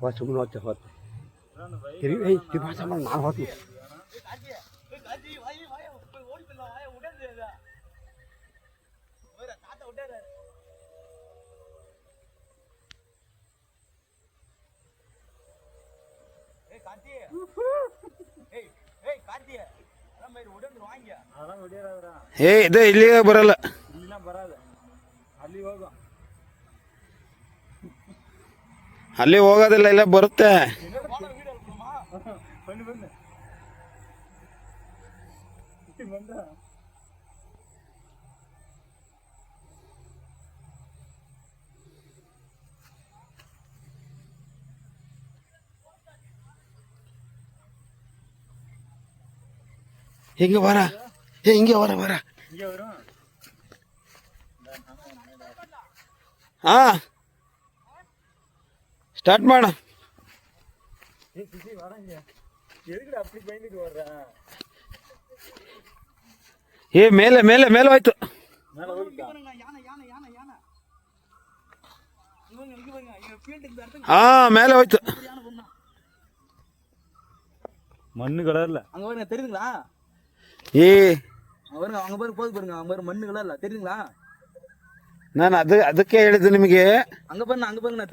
ಹೋದ ಸುಮ್ಮನೆ ಹೋಗ್ತೆ ಹೋಗ್ತೆ ತಿರುಗಿ ಏಯ್ ತಿರುಗಿ ಸಾಮಾನು ನಾನು ಹೋಗ್ತೀನಿ ಏ ಇದು ಇಲ್ಲಿಗೆ ಬರಲ್ಲ ಅಲ್ಲಿ ಹೋಗೋದಿಲ್ಲ ಇಲ್ಲ ಬರುತ್ತೆ ಹಿಂಗೆ ಬರ ಏ ಹಿಂಗೆ ಬರ ಬರ ಹಾ ಸ್ಟಾರ್ಟ್ ಮಾಡ ಏ ಮೇಲೆ ಮೇಲೆ ಮೇಲೆ ಹೋಯ್ತು ಹಾ ಮೇಲೆ ಹೋಯ್ತು மண்ணு கலர்ல அங்க பாருங்க தெரியுதுங்களா ಏ அங்க பாருங்க அங்க பாருங்க போது பாருங்க அங்க பாருங்க மண்ணு கலர்ல தெரியுதுங்களா ನಾನು ಅದು ಅದಕ್ಕೆ ಹೇಳಿದ್ದು ನಿಮಗೆ அங்க பாருங்க அங்க பாருங்க